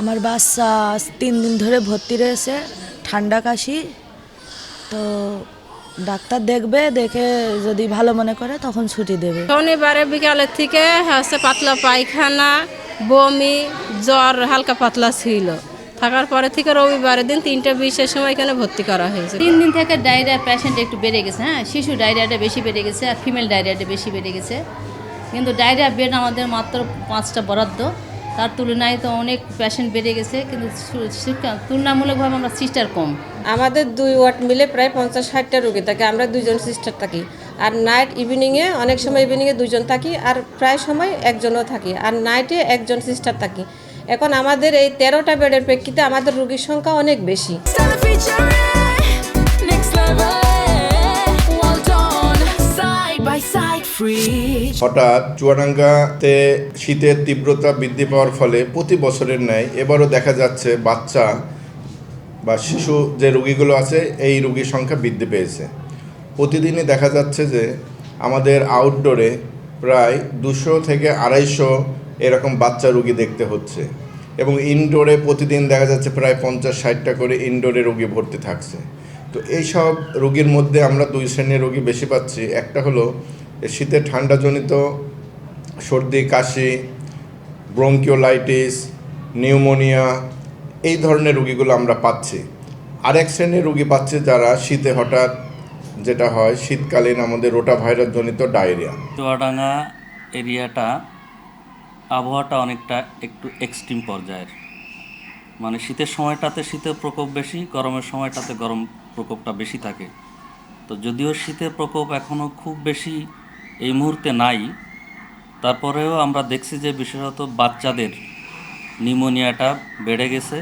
আমার বাচ্চা তিন দিন ধরে ভর্তি রয়েছে ঠান্ডা কাশি। তো ডাক্তার দেখবে দেখে যদি ভালো মনে করে তখন ছুটি দেবে। শনিবারে বিকালের থেকে হচ্ছে পাতলা পায়খানা বমি জ্বর হালকা পাতলা ছিল। থাকার পরে থেকে রবিবারের দিন তিনটে বিশের সময় এখানে ভর্তি করা হয়েছে। তিন দিন থেকে ডায়রিয়া পেশেন্ট একটু বেড়ে গেছে হ্যাঁ? শিশু ডায়রিয়াটা বেশি বেড়ে গেছে আর ফিমেল ডায়রিয়াটা বেশি বেড়ে গেছে। কিন্তু ডায়রিয়া বেড আমাদের মাত্র পাঁচটা বরাদ্দ। তার তুলনায় তো অনেক পেশেন্ট বেড়ে গেছে কিন্তু তুলনামূলকভাবে আমরা সিস্টার কম। আমাদের দুই ওয়ার্ড মিলে প্রায় পঞ্চাশ ষাটটা রোগী থাকে আমরা দুইজন সিস্টার থাকি। আর নাইট ইভিনিংয়ে অনেক সময় ইভিনিংয়ে দুজন থাকি আর প্রায় সময় একজনও থাকি আর নাইটে একজন সিস্টার থাকি। এখন আমাদের এই তেরোটা বেডের প্রেক্ষিতে আমাদের রোগীর সংখ্যা অনেক বেশি। Free. হঠাৎ চুয়াডাঙ্গাতে শীতের তীব্রতা বৃদ্ধি পাওয়ার ফলে প্রতি বছরের ন্যায় এবারও দেখা যাচ্ছে বাচ্চা বা শিশু যে রুগীগুলো আছে, এই রুগীর সংখ্যা বৃদ্ধি পেয়েছে। প্রতিদিনই দেখা যাচ্ছে যে আমাদের আউটডোরে প্রায় দুশো থেকে আড়াইশো এরকম বাচ্চা রুগী দেখতে হচ্ছে এবং ইনডোরে প্রতিদিন দেখা যাচ্ছে প্রায় পঞ্চাশ, ষাটটা করে ইনডোরে রোগী ভর্তি থাকছে। তো এইসব রোগীর মধ্যে আমরা দুই শ্রেণির রোগী বেশি পাচ্ছি। একটা হলো শীতে ঠান্ডাজনিত, সর্দি, কাশি, ব্রঙ্কিওলাইটিস, নিউমোনিয়া, এই ধরনের রোগীগুলো আমরা পাচ্ছি। আরেক শ্রেণির রোগী পাচ্ছে যারা শীতে হঠাৎ যেটা হয়, শীতকালীন আমাদের রোটা ভাইরাস জনিত ডায়রিয়া। চুয়াডাঙ্গা এরিয়াটা আবহাওয়াটা অনেকটা একটু এক্সট্রিম পর্যায়ের। মানে শীতের সময়টাতে শীতের প্রকোপ বেশি, গরমের সময়টাতে গরম প্রকোপটা বেশি থাকে। তো যদিও শীতের প্রকোপ এখনও খুব বেশি এই মুহূর্তে নাই। তারপরেও আমরা দেখছি যে বিশেষত বাচ্চাদের নিউমোনিয়াটা বেড়ে গেছে।